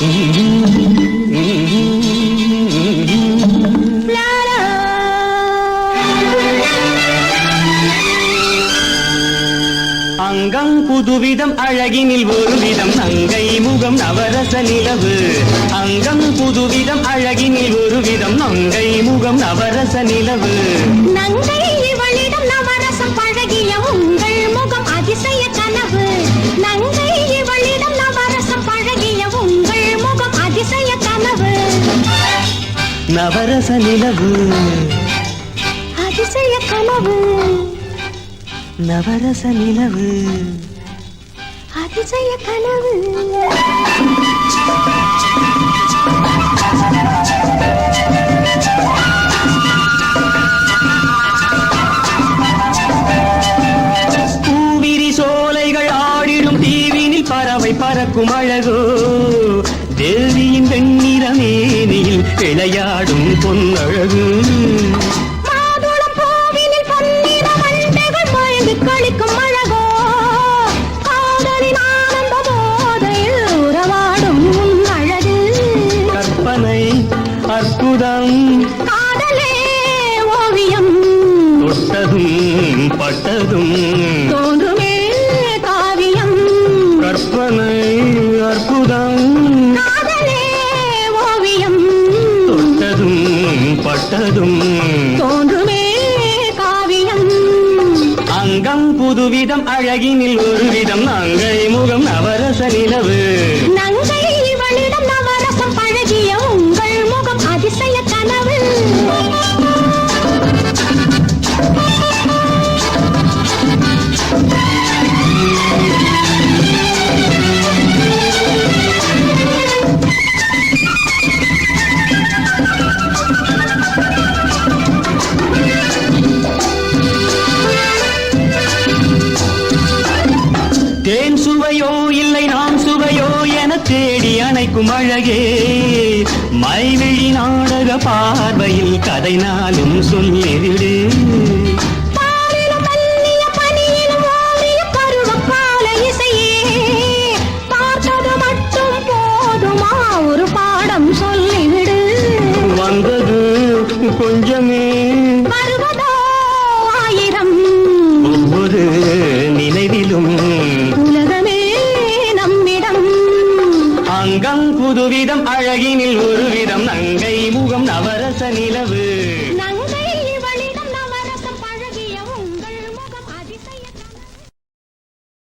Mm-hmm. அங்கம் புதுவிதம் அழகினில் ஒரு விதம் நங்கை முகம் நவரச நிலவு. அங்கம் புதுவிதம் அழகினில் ஒரு விதம் நங்கை முகம் நவரச நிலவு. நங்கை இவளிடம் நவரசம் பழகிய உங்கள் முகம் அதிசய கனவு. நங்கை இவளிடம் நவரசம் பழகிய உங்கள் முகம் அதிசய கனவு. நவரச நிலவு. அதிசய கனவு. நவரச நிலவு. அதிசய கனவு. பூவிரி சோலைகள் ஆடிடும் தீவினில் பறவை பறக்கும் அழகோ. தேவியின் வெண்ணிற மேனியில் விளையாடும் பொன்னழகு. அற்புதம் காதலே ஓவியம். தொட்டதும் பட்டதும் தோன்றுமே காவியம். கற்பனை அற்புதம். காதலே ஓவியம். தொட்டதும் பட்டதும் தோன்றுமே காவியம். அங்கம் புதுவிதம் அழகினில் ஒரு விதம் நங்கை முகம் நவரச நிலவு. கனவு தேடி அணைக்கும் அழகே. மைவிழி நாடக பார்வையில் கதை நாளும் சொல்லிவிடு பாலிலும் அங்கம் புதுவிதம் அழகினில் ஒரு விதம் நங்கை முகம் நவரச நிலவு.